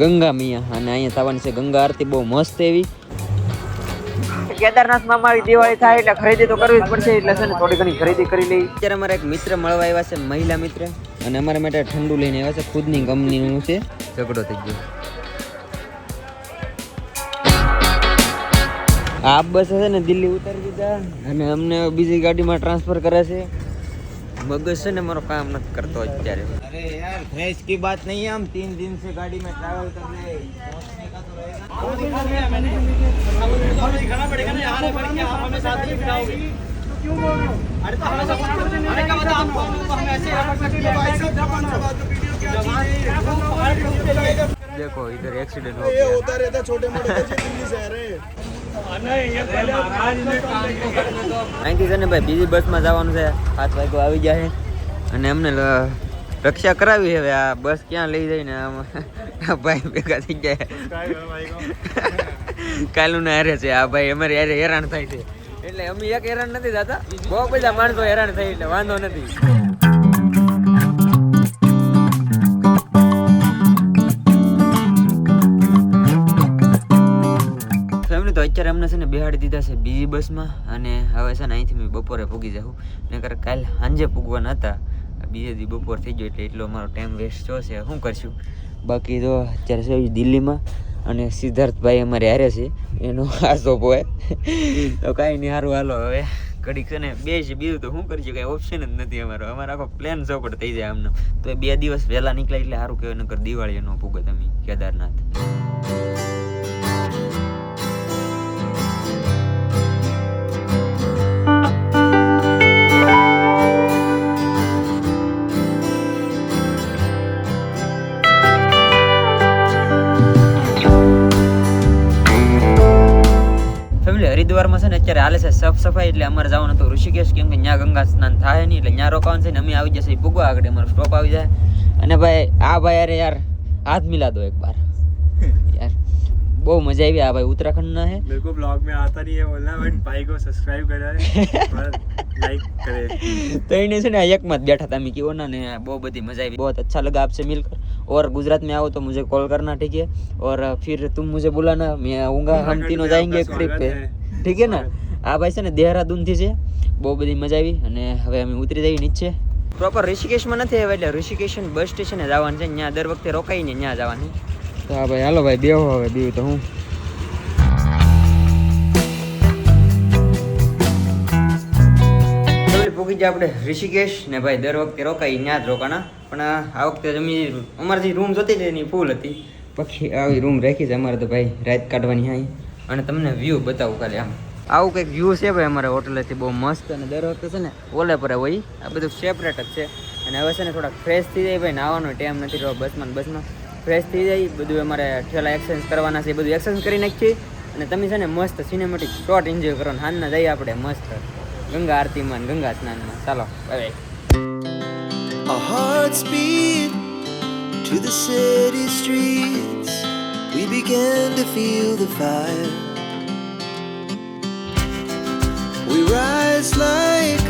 ગંગા મિયા. અને અહીંયા થવાની છે ગંગા આરતી બહુ મસ્ત એવી. કેદારનાથમાં મારી દિવાળી થાય એટલે ખરીદી તો કરવી જ પડશે એટલે છે ને થોડી ઘણી ખરીદી કરી લઈ. અત્યારે અમારા એક મિત્ર મળવા આવ્યા છે મહિલા મિત્ર. અને અમારા માટે ઠંડુ લઈને આવ્યા છે ખુદની કંપનીનું છે. ઝઘડો થઈ ગયો. આ બસ છે ને દિલ્હી ઉતારી દીધા. અને અમને બીજી ગાડીમાં ટ્રાન્સફર કરે છે. મગજ છે ને મારો કામ નથી કરતો અત્યારે. अरे यार भैंस की बात नहीं है हम तीन दिन से गाड़ी में ट्रैवल कर रहे हैं पहुंचने का तो रहेगा देखो इधर एक्सीडेंट हो गया होता रहता छोटे मोटे बच्चे दिल्ली से आ रहे हैं અહીંથી છે ને ભાઈ બીજી બસમાં જવાનું છે સાત વાગ્યો આવી જાય અને અમને લ- રક્ષા કરાવી હવે આ બસ ક્યાં લઈ જઈને આમ ભાઈ ભેગા થઈ ગયા. કાલનું ના હારે છે આ ભાઈ, અમારે યારે હેરાન થાય છે. એટલે અમે એક હેરાન નથી થતા. બહુ બધા માણસો હેરાન થાય એટલે વાંધો નથી. તો અત્યારે અમને છે ને બેહાડી દીધા છે બીજી બસમાં અને હવે છે ને અહીંથી મેં બપોરે પૂગી જાઉં. નકર કાલ સાંજે પૂગવાના હતા. બીજે દી બપોર થઈ ગયો એટલે એટલો મારો ટાઈમ વેસ્ટ થયો છે. શું કરશું? બાકી તો અત્યારે છે દિલ્હીમાં અને સિદ્ધાર્થભાઈ અમારે હારે છે. એનો આ શોપ હોય તો કાંઈ નહીં સારું હાલો. હવે કડીક છે ને બે છે, બીજું તો શું કરશું? કાંઈ ઓપ્શન જ નથી અમારો. અમારો આખો પ્લાન ચોપડ થઈ જાય આમનો. તો બે દિવસ વહેલા નીકળ્યા એટલે સારું કહેવાય, નકર દિવાળી એનો પૂગે તમે, કેદારનાથ. છે ને અત્યારે હાલે છે સાફ સફાઈ એટલે અમારે જવાનું હતું ઋષિકેશ કેમ કે ત્યાં ગંગા સ્નાન થાય નહીં એટલે ત્યાં રોકાવાનું છે ને અમે આવી જશે પૂગવા આગળ અમારો સ્ટોપ આવી જાય અને ભાઈ આ ભાઈ અરે યાર હાથ મિલા દો એક બાર યાર બહુ મજા આવી આ ભાઈ ઉત્તરાખંડના છે मेरे को ब्लॉग में आता नहीं है बोलना बट भाई को सब्सक्राइब करा है और लाइक करे तो इन्हें से ना एक मत बैठा था मैं क्यों ना ने बहुत बड़ी मजा आई बहुत अच्छा लगा आपसे मिलकर और गुजरात में आओ तो मुझे कॉल करना ठीक है और फिर तुम मुझे बुलाना मैं आऊँगा हम उत्तराखंड तीनों में जाएंगे आपका एक ट्रिप पे ઠીક છે ને? આ ભાઈ છે ને દેહરાદૂનથી છે. બહુ બધી મજા આવી અને હવે અમે ઉતરી જઈએ નીચે. પ્રોપર ઋષિકેશમાં નથી આવ્યા એટલે ઋષિકેશ બસ સ્ટેશને જવાનું છે. ત્યાં દર વખતે રોકાઈને ત્યાં જવાની. તો હા ભાઈ, હાલો ભાઈ દેવો હવે દેવું તો હું. પૂકી ગયા આપણે ઋષિકેશ ને ભાઈ, દર વખતે રોકાઈ, ત્યાં જ રોકાણા. પણ આ વખતે અમે અમારે જે રૂમ જોતી હતી એની ફૂલ હતી. પછી આવી રૂમ રાખી છે. અમારે તો ભાઈ, રાત કાઢવાની અહીં અને તમને વ્યૂ બતાવું ખાલી આમ. આવું કંઈક વ્યૂ છે ભાઈ અમારે હોટલેથી બહુ મસ્ત અને દર વખતે છે ને ઓલે પર હોય. આ બધું સેપરેટ જ છે. અને હવે છે ને થોડાક ફ્રેશ થઈ જાય ભાઈ, નાવાનો ટાઈમ નથી રહ્યો બસમાં બસમાં. ફ્રેશ થઈ જાય, બધું અમારે ઠેલા એક્સચેન્જ કરવાના છે, એ બધું એક્સચેન્જ કરી નાખીએ. અને તમે છે ને મસ્ત સિનેમેટિક શોટ એન્જોય કરો ને હાલના જઈએ આપણે મસ્ત. ગંગા આરતીમાં ગંગા સ્નાનમાં. ચાલો bye A heart speed to the city streets. We began to feel the fire. We rise like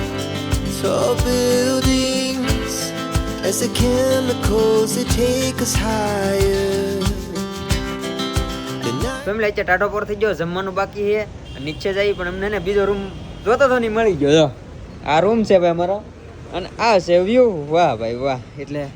tall buildings as the chemicals, they take us higher. Family, અત્યારે ટાટો પર થઈ ગયો, જમવાનું બાકી છે. નીચે જઈ પણ અમને ને બીજો રૂમ જોતો તો નહીં મળી ગયો આ રૂમ છે ભાઈ અમારો. અને આ છે વ્યૂ વાહ ભાઈ, વાહ. એટલે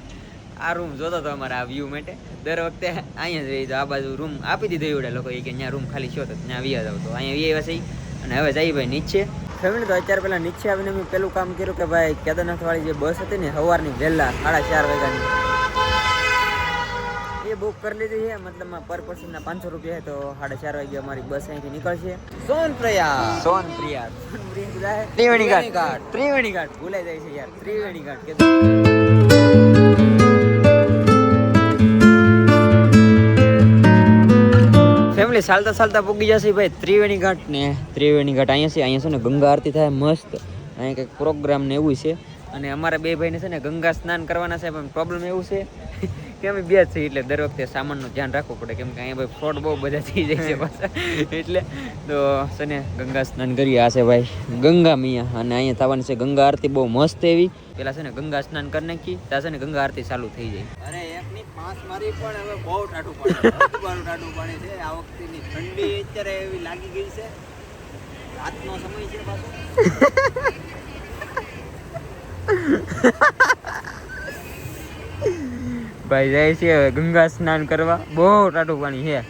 આ રૂમ જોતો તો અમારા આ વ્યૂ માટે. દર વખતે અહીંયા જ રહી આ બાજુ રૂમ આપી દીધો એવડે લોકો કે અહીંયા રૂમ ખાલી છો તો ત્યાં વ્યા જાવ તો. અહીંયા વ્યા છે અને હવે જઈ ભાઈ નીચે. ફેમિલી તો અત્યારે પહેલાં નીચે આવીને મેં પહેલું કામ કર્યું કે ભાઈ કેદારનાથવાળી જે બસ હતી ને સવારની વહેલા સાડા ચાર વાગ્યાની. એ બુક કરી લીધી છે. મતલબ પર પર્સનના પાંચસો રૂપિયા તો સાડા ચાર વાગે અમારી બસ અહીંથી નીકળશે. સોનપ્રયા સોનપ્રિયા સોનપ્રિયા ત્રિવેણી ઘાટ. ત્રિવેણી ઘાટ. ભૂલાઈ જાય છે યાર. ત્રિવેણી ઘાટ. કે ફેમિલી ચાલતા ચાલતા પૂગી જશે ભાઈ. ત્રિવેણી ઘાટ ને ત્રિવેણી ઘાટ અહીંયા છે. અહીંયા છે ને ગંગા આરતી થાય મસ્ત. અહીંયા કંઈક પ્રોગ્રામ ને એવું છે. અને અમારા બે ભાઈને છે ને ગંગા સ્નાન કરવાના છે પણ પ્રોબ્લેમ એવું છે કે અમે બે છીએ એટલે દર વખતે સામાનનું ધ્યાન રાખવું પડે. કેમ કે અહીંયા ભાઈ ફ્રોડ બહુ બધા થઈ જાય છે પાછા. એટલે તો છે ને ગંગા સ્નાન કરીએ. આ છે ભાઈ ગંગા મિયા. અને અહીંયા થવાની છે ગંગા આરતી બહુ મસ્ત એવી. પેલા છે ને ગંગા સ્નાન કરી નાખી ત્યાં છે ને ગંગા આરતી ચાલુ થઈ જાય. અરે મારી પણ હવે બહુ ટાઢું પડે. બહુ ટાઢું પડે છે. આ વખતેની ઠંડી અત્યારે એવી લાગી ગઈ છે. રાતનો સમય છે પાછો. ભાઈ જાય છે હવે ગંગા સ્નાન કરવા. બહુ ટાટું પાણી છે.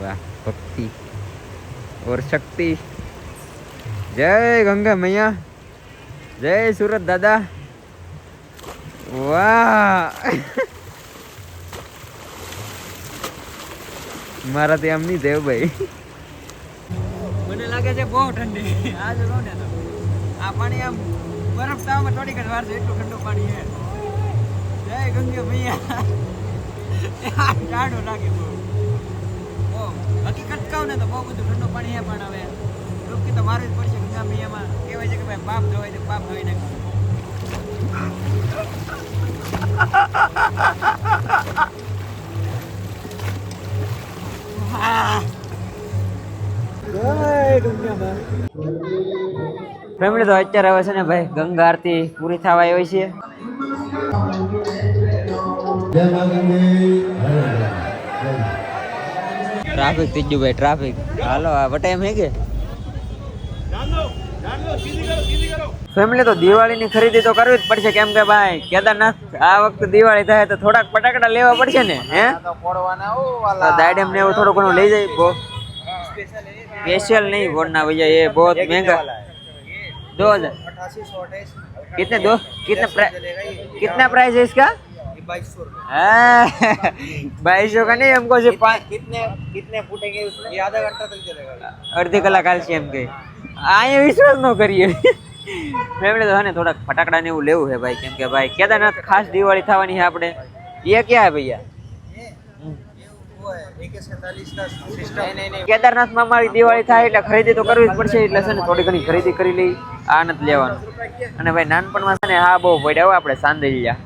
વાહ, ભક્તિ. ઓર શક્તિ. જય ગંગા મૈયા. જય સુરત દાદા. વાહ. મારાથી ત્યાં નહીં દેવ ભાઈ. મને લાગે છે બહુ ઠંડી. આજ રો ને આ પાણી આમ બરફ થવામાં થોડી ઘણી વાર છે, એટલું ઠંડુ પાણી છે. જય ગંગે ભૈયા ટાઢું લાગે બહુ. બહુ. હકીકત કહું ને તો બહુ બધું ઠંડુ પાણી છે પણ હવે. ડૂબકી તો મારવી જ પડશે. ગંગા મૈયામાં કહેવાય છે કે ભાઈ પાપ ધોવાય તો પાપ ધોઈ નાખે. ફેમિલી તો અત્યારે આવે છે ને ભાઈ ગંગા આરતી પૂરી થવા આવી છે. ટ્રાફિક થઈ ગયું ભાઈ ટ્રાફિક. હાલો આ વટાઈમ હે કે? ફેમિલી તો દિવાળીની ખરીદી તો કરવી જ પડશે કેમ કે ભાઈ કેદારનાથ આ વખતે દિવાળી થાય તો થોડાક ફટાકડા લેવા પડશે ને હે તો પડવાના હો તો વાલા દાડેમ ને એવું થોડું ઘણું લઈ જાય બહુ स्पेशल नहीं बोलना भैया ये बहुत महंगा दो हजार अठासी सौ अट्ठाईस कितने दो कितने प्राइस कितना प्राइस है इसका बाईस सौ बाईस सौ का नहीं हमको सिर्फ पाँच कितने कितने फूटेंगे उसमें ये आधा घंटा तक चलेगा અડધી કલાક હાલશે એમ કે અહીંયા વિશ્વાસ ન કરીએ. એમણે તો ને થોડાક ફટાકડા ને એવું લેવું છે ભાઈ. કેમ કે ભાઈ કેદારનાથ ખાસ દિવાળી થવાની છે આપણે. એ ક્યાં ભૈયા? કેદારનાથમાં મારી દિવાળી થાય એટલે ખરીદી તો કરવી જ પડશે. એટલે છે ને થોડી ઘણી ખરીદી કરી લઈ. આ નથી લેવાનું. અને ભાઈ નાનપણમાં છે ને હા બહુ પડ્યા આપણે સાંદલિયા.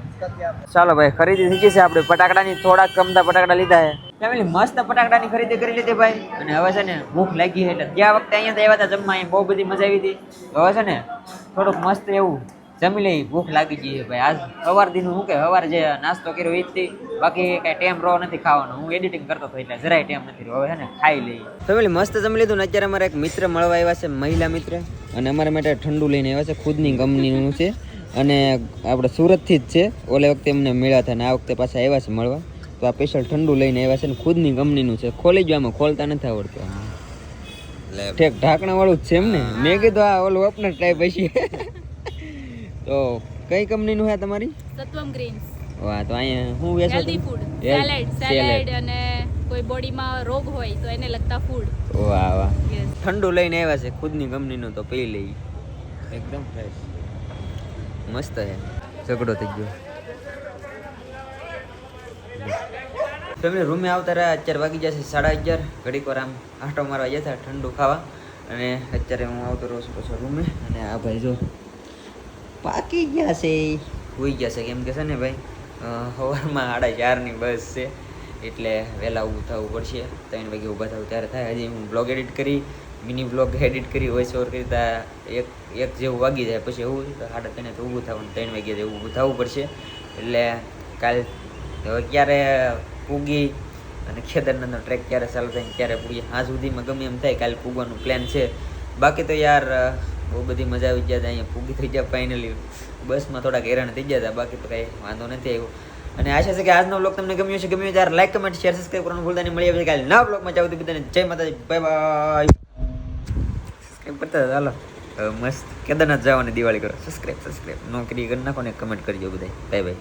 ચાલો ભાઈ, ખરીદી થઈ જશે આપણે. ફટાકડાની થોડાક કમતા ફટાકડા લીધા છે. ફેમિલી મસ્ત ફટાકડાની ખરીદી કરી લીધી ભાઈ. અને હવે છે ને ભૂખ લાગી એટલે ગયા વખતે અહીંયા આવ્યા હતા જમવા, અહીંયા બહુ બધી મજા આવી હતી. હવે છે ને થોડુંક મસ્ત એવું જમી લઈ ભૂખ લાગી ગઈ ભાઈ. આજ સવાર દીનું હું કે સવારે જે નાસ્તો કર્યો એ બાકી કાંઈ ટેમ રહો નથી ખાવાનો. હું એડિટિંગ કરતો હતો એટલે જરાય ટેમ નથી રહ્યો. હવે છે ને ખાઈ લઈ. ફેમિલી મસ્ત જમી લીધું ને અત્યારે અમારા એક મિત્ર મળવા આવ્યા છે, મહિલા મિત્ર. અને અમારા માટે ઠંડુ લઈને આવ્યા છે, ખુદની કંપનીનું છે. અને આપણે સુરતથી જ છે. ઓલે વખતે અમને મળ્યા હતા અને આ વખતે પાછા આવ્યા છે મળવા. તો આ સ્પેશિયલ ઠંડુ લઈને આવ્યા છે ને ખુદની કંપનીનું છે. ખોલી જો આમાં ખોલતા નથી આવડતું. આમાં ઠેક ઢાંકણા વાળું જ છે એમ ને. મેં કીધું આ ઓલું ઓપનર ટાઈપ હશે. તો કઈ કંપનીનું છે તમારી? સત્વમ ગ્રીન્સ. વાહ તો અહીંયા હું વેચો હેલ્ધી ફૂડ સેલેડ સેલેડ અને કોઈ બોડીમાં રોગ હોય તો એને લગતા ફૂડ વાહ વાહ. ઠંડુ લઈને આવ્યા છે ખુદની કંપનીનું તો પી લઈ એકદમ ફ્રેશ મસ્ત છે. ઝઘડો થઈ ગયો. તમે રૂમે આવતા રહ્યા. અત્યારે વાગી જશે સાડા અગિયાર. ઘડીક વાર આમ આંટો મારવા જતા ઠંડુ ખાવા. અને અત્યારે હું આવતો રહું છું પછી રૂમે અને આ ભાઈ જો પાકી ગયા છે. હોઈ ગયા છે કેમ કે છે ને ભાઈ સવારમાં સાડા ચારની બસ છે. એટલે વહેલા ઊભું થવું પડશે. ત્રણ વાગે ઊભા થવું ત્યારે થાય. હજી હું બ્લોગ એડિટ કરી મિની બ્લોગ એડિટ કરી વોઇસ ઓવર કરી ત્યાં એક એક જેવું વાગી જાય. પછી એવું તો સાડા ત્રણે તો ઊભું થવાનું. ત્રણ વાગ્યા જેવું ઊભું થવું પડશે. એટલે કાલ અત્યારે પૂગી અને કેદારનાથનો ટ્રેક ક્યારે ચાલુ થાય ક્યારે પૂગી. આ સુધીમાં ગમે એમ થાય કાલે પૂગવાનું પ્લાન છે. બાકી તો યાર બહુ બધી મજા આવી ગયા હતા, અહીંયા પૂગી થઈ ગયા ફાઇનલી બસમાં થોડાક હેરાન થઈ ગયા હતા, બાકી તો કાંઈ વાંધો નથી આવ્યો. અને આશા છે કે આજનો બ્લોગ તમને ગમ્યો છે ગમ્યો ત્યારે લાઈક કમેન્ટ શેર સબસ્ક્રાઈબ કરવાનું ભૂલતા નહીં. મળી આવે કાલે નવા બ્લોગમાં જાવ તો બધાને જય માતાજી બાય બાય સબસ્ક્રાઈબ કરતા ચાલો મસ્ત કેદારનાથ જવાની, દિવાળી કરો. સબસ્ક્રાઈબ સબસ્ક્રાઈબ નોકરી કરી નાખો ને કમેન્ટ કરજો બધા બાય બાય